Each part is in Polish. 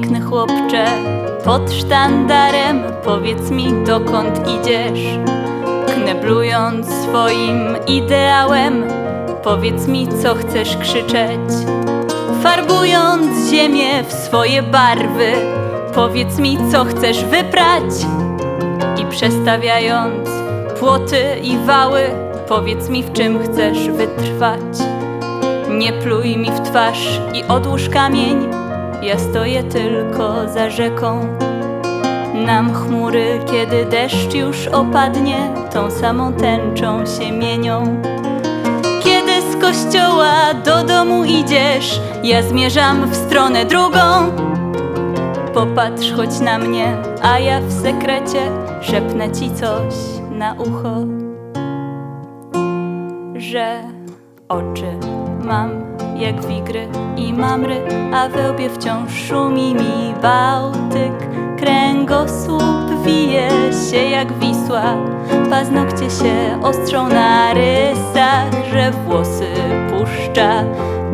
piękny chłopcze, pod sztandarem powiedz mi dokąd idziesz. Kneblując swoim ideałem, powiedz mi co chcesz krzyczeć. Farbując ziemię w swoje barwy, powiedz mi co chcesz wyprać. I przestawiając płoty i wały, powiedz mi w czym chcesz wytrwać. Nie pluj mi w twarz i odłóż kamień, ja stoję tylko za rzeką. Nam chmury, kiedy deszcz już opadnie, tą samą tęczą się mienią. Kiedy z kościoła do domu idziesz, ja zmierzam w stronę drugą. Popatrz choć na mnie, a ja w sekrecie szepnę ci coś na ucho, że oczy mam jak wigry i mamry, a we łbie wciąż szumi mi Bałtyk. Kręgosłup wije się jak Wisła, paznokcie się ostrzą na rysach, że włosy puszcza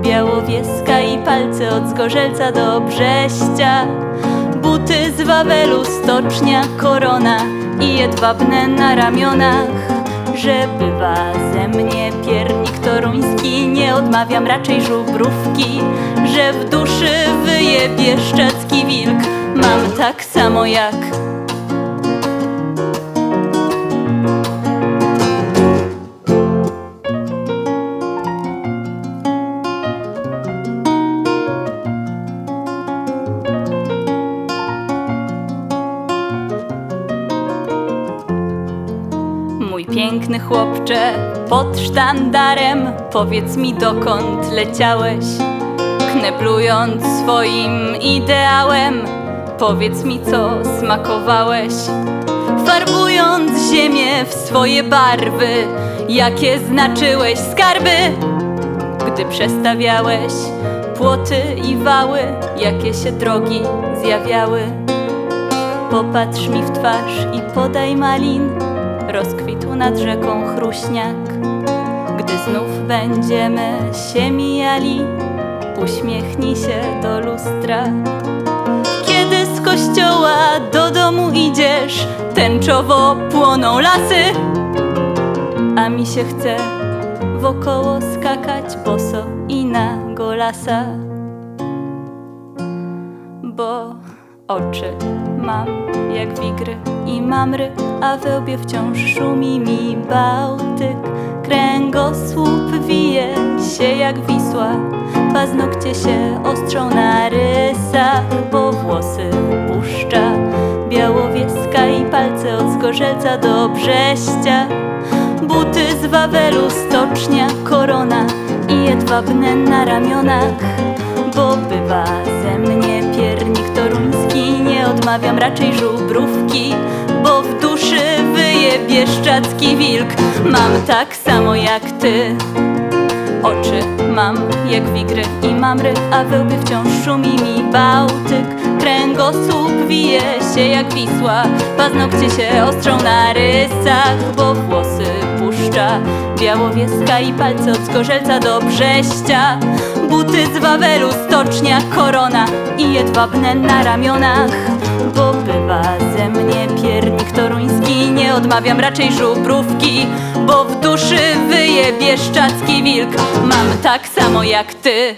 białowieska i palce od zgorzelca do brześcia. Buty z Wawelu, stocznia, korona i jedwabne na ramionach. Że bywa ze mnie piernik toruński, nie odmawiam raczej żubrówki. Że w duszy wyje bieszczacki wilk, mam tak samo jak piękny chłopcze, pod sztandarem powiedz mi dokąd leciałeś. Kneblując swoim ideałem, powiedz mi co smakowałeś. Farbując ziemię w swoje barwy, jakie znaczyłeś skarby. Gdy przestawiałeś płoty i wały, jakie się drogi zjawiały. Popatrz mi w twarz i podaj malin, rozkwitł nad rzeką chruśniak. Gdy znów będziemy się mijali, uśmiechnij się do lustra. Kiedy z kościoła do domu idziesz, tęczowo płoną lasy, a mi się chce wokoło skakać boso i na golasa bo oczy mam jak wigry i mamry, a we łbie wciąż szumi mi Bałtyk. Kręgosłup wije się jak Wisła, paznokcie się ostrzą na rysach, bo włosy puszcza białowieska i palce od zgorzelca do brześcia. Buty z Wawelu, stocznia, korona i jedwabne na ramionach bo odmawiam raczej żubrówki, bo w duszy wyje bieszczacki wilk. Mam tak samo jak ty. Oczy mam jak wigry i mamry, a we wciąż szumi mi Bałtyk. Kręgosłup wije się jak Wisła, paznokcie się ostrzą na rysach, bo włosy puszcza białowieska i palce od zgorzelca do brześcia. Buty z Wawelu, stocznia, korona i jedwabne na ramionach. Odmawiam raczej żubrówki, bo w duszy wyje bieszczacki wilk. Mam tak samo jak ty.